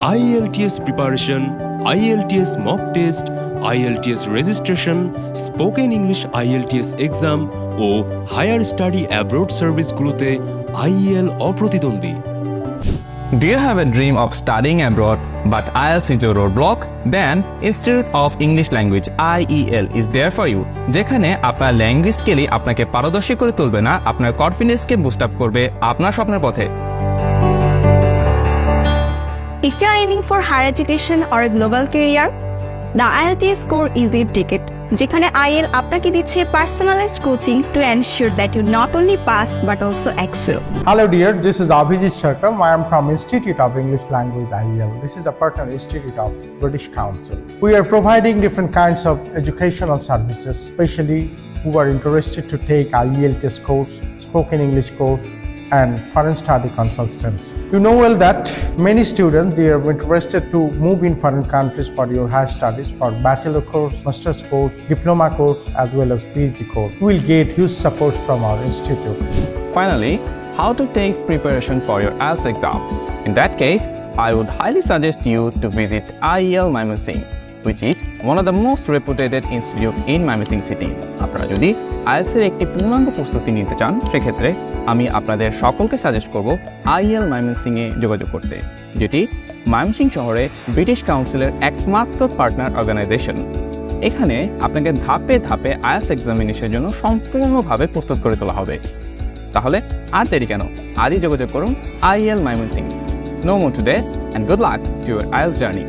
IELTS preparation, IELTS mock test, IELTS registration, spoken English IELTS exam ও higher study abroad সার্ভিসগুলোতে আইএল অপ্রতিদ্বন্দ্বী Do you have a dream of studying abroad but IELTS is your roadblock? Then Institute of English Language IEL is there for you যেখানে আপনার language স্কিলই আপনাকে পারদর্শী করে তুলবে না আপনার কনফিডেন্সকে বুস্ট আপ করবে আপনার স্বপ্নের পথে If you are aiming for higher education or a global career, the IELTS core is your ticket. যেখানে IEL আপনাকে দিচ্ছে personalized coaching to ensure that you not only pass but also excel. Hello dear, this is Abhijit Sharkam. I am from Institute of English Language IEL. This is a partner institute of British Council. We are providing different kinds of educational services, especially who are interested to take IELTS course, spoken English course, and foreign study consultants. You know well that many students they are interested to move in foreign countries for your higher studies for bachelor course, master's course, diploma course, as well as PhD course. You will get huge support from our institute. Finally, how to take preparation for your IELTS exam. In that case, I would highly suggest you to visit IEL Mymensingh, which is one of the most reputed institute in Mymensingh city. আপনারা যদি IELTS এর একটি পূর্ণাঙ্গ প্রস্তুতি নিতে চান সেক্ষেত্রে আমি আপনাদের সকলকে সাজেস্ট করব আইএল ময়মনসিং এ যোগাযোগ করতে, যেটি ময়মনসিং শহরে ব্রিটিশ কাউন্সিলের একমাত্র পার্টনার অর্গানাইজেশন এখানে আপনাকে ধাপে ধাপে আইএলস এক্সামিনেশনের জন্য সম্পূর্ণভাবে প্রস্তুত করে তোলা হবে। তাহলে আর দেরি কেন? আজই যোগাযোগ করুন IL Mymensingh. No more today and good luck to your IELTS journey